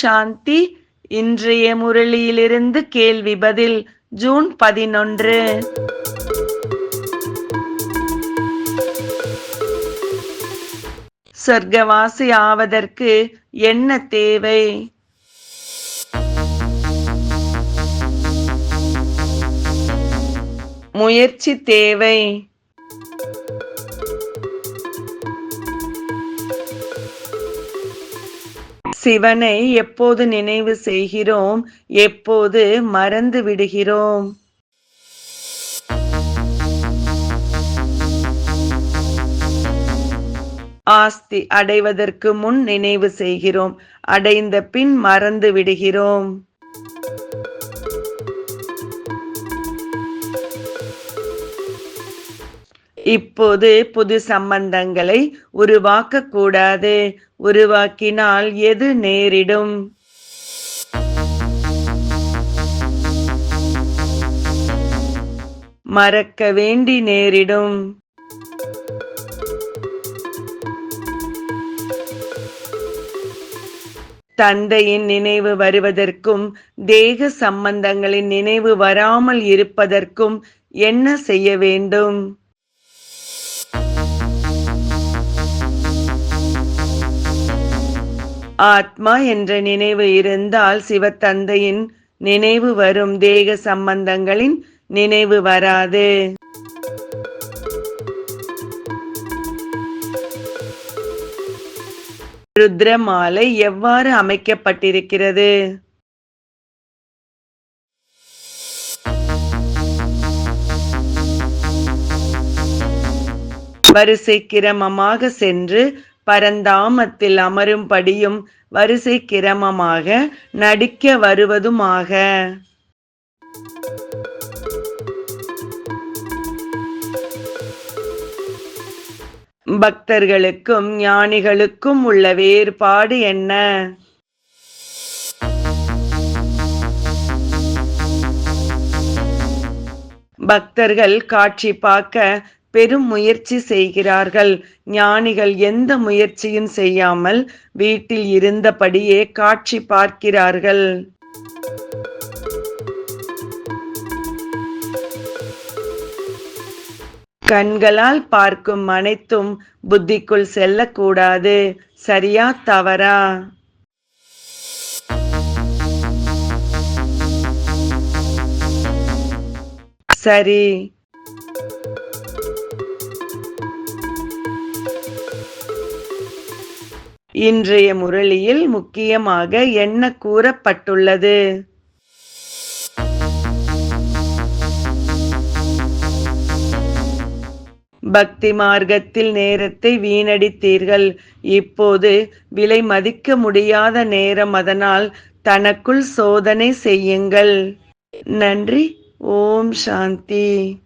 சாந்தி இன்றைய முரளியிலிருந்து கேள்வி பதில் ஜூன் பதினொன்று. சொர்க்கவாசி ஆவதற்கு என்ன தேவை? முயற்சி தேவை. சிவனை எப்போது நினைவு செய்கிறோம்? எப்போது மறந்து விடுகிறோம்? ஆஸ்தி அடைவதற்கு முன் நினைவு செய்கிறோம். அடைந்த பின் மறந்து விடுகிறோம். இப்போது புது சம்பந்தங்களை உருவாக்க கூடாது உருவாக்கினால் எது நேரிடும்? மறக்க வேண்டி நேரிடும். தந்தையின் நினைவு வருவதற்கும் தேக சம்பந்தங்களின் நினைவு வராமல் இருப்பதற்கும் என்ன செய்ய வேண்டும்? ஆத்மா என்ற நினைவு இருந்தால் சிவத்தந்தையின் நினைவு வரும் தேக சம்பந்தங்களின் நினைவு வராது. ருத்ர மாலை எவ்வாறு அமைக்கப்பட்டிருக்கிறது? வரிசை கிரமமாக சென்று பரந்தாமத்தில் அமரும்படியும் வரிசை கிரமமாக நடிக்க வருவதுமாக. பக்தர்களுக்கும் ஞானிகளுக்கும் உள்ள வேறுபாடு என்ன? பக்தர்கள் காட்சி பார்க்க பெரும் முயற்சி செய்கிறார்கள். ஞானிகள் எந்த முயற்சியும் செய்யாமல் வீட்டில் இருந்தபடியே காட்சி பார்க்கிறார்கள். கண்களால் பார்க்கும் அனைத்தும் புத்திக்குள் செல்லக்கூடாது. சரியா தவறா? சரி. இன்றைய முரளியில் முக்கியமாக என்ன கூறப்பட்டுள்ளது? பக்தி மார்க்கத்தில் நேரத்தை வீணடித்தீர்கள். இப்போது விலை மதிக்க முடியாத நேரம். அதனால் தனக்குள் சோதனை செய்யுங்கள். நன்றி. ஓம் சாந்தி.